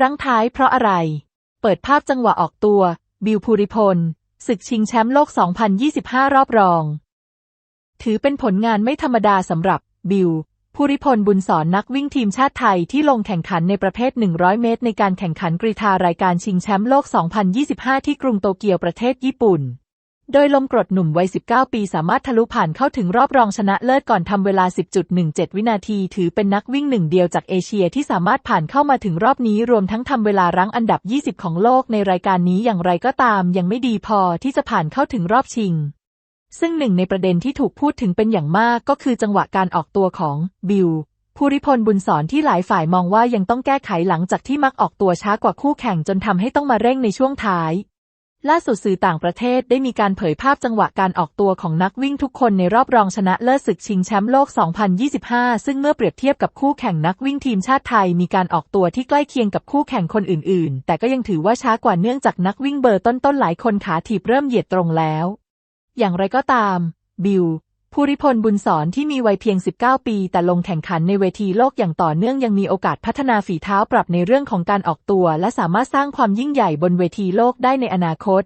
รั้งท้ายเพราะอะไร เปิดภาพจังหวะออกตัว บิวภูริพลศึกชิงแชมป์โลก 2025 รอบรอง ถือเป็นผลงานไม่ธรรมดาสำหรับ บิวภูริพลบุญสอนนักวิ่งทีมชาติไทยที่ลงแข่งขันในประเภท 100 เมตร ในการแข่งขันกรีฑารายการชิงแชมป์โลก 2025 ที่กรุงโตเกียวประเทศญี่ปุ่น โดยลมกรดหนุ่มวัย 19 ปีสามารถทะลุผ่านเข้าถึงรอบรองชนะเลิศก่อนทำเวลา 10.17 วินาที ถือเป็นนักวิ่งหนึ่งเดียวจากเอเชียที่สามารถผ่านเข้ามาถึงรอบนี้รวมทั้งทำเวลารั้งอันดับ 20 ของโลกในรายการนี้อย่างไรก็ตาม ยังไม่ดีพอที่จะผ่านเข้าถึงรอบชิง ซึ่งหนึ่งในประเด็นที่ถูกพูดถึงเป็นอย่างมากก็คือจังหวะการออกตัวของบิลภูริพลบุญสอนที่หลายฝ่ายมองว่ายังต้องแก้ไขหลังจากที่มักออกตัวช้ากว่าคู่แข่งจนทำให้ต้องมาเร่งในช่วงท้าย ล่าสุดสื่อต่างประเทศได้มีการเผยภาพจังหวะการออกตัวของนักวิ่งทุกคนในรอบรองชนะเลิศศึกชิงแชมป์โลก 2025 ซึ่งเมื่อเปรียบเทียบกับคู่แข่งนักวิ่งทีมชาติไทยมีการออกตัวที่ใกล้เคียงกับคู่แข่งคนอื่นๆ แต่ก็ยังถือว่าช้ากว่าเนื่องจากนักวิ่งเบอร์ต้นๆหลายคนขาถีบเริ่มเหยียดตรงแล้ว อย่างไรก็ตาม บิล ภูริพลบุญสอนที่มีวัยเพียง 19 ปี แต่ลงแข่งขันในเวทีโลกอย่างต่อเนื่องยังมีโอกาสพัฒนาฝีเท้าปรับในเรื่องของการออกตัว และสามารถสร้างความยิ่งใหญ่บนเวทีโลกได้ในอนาคต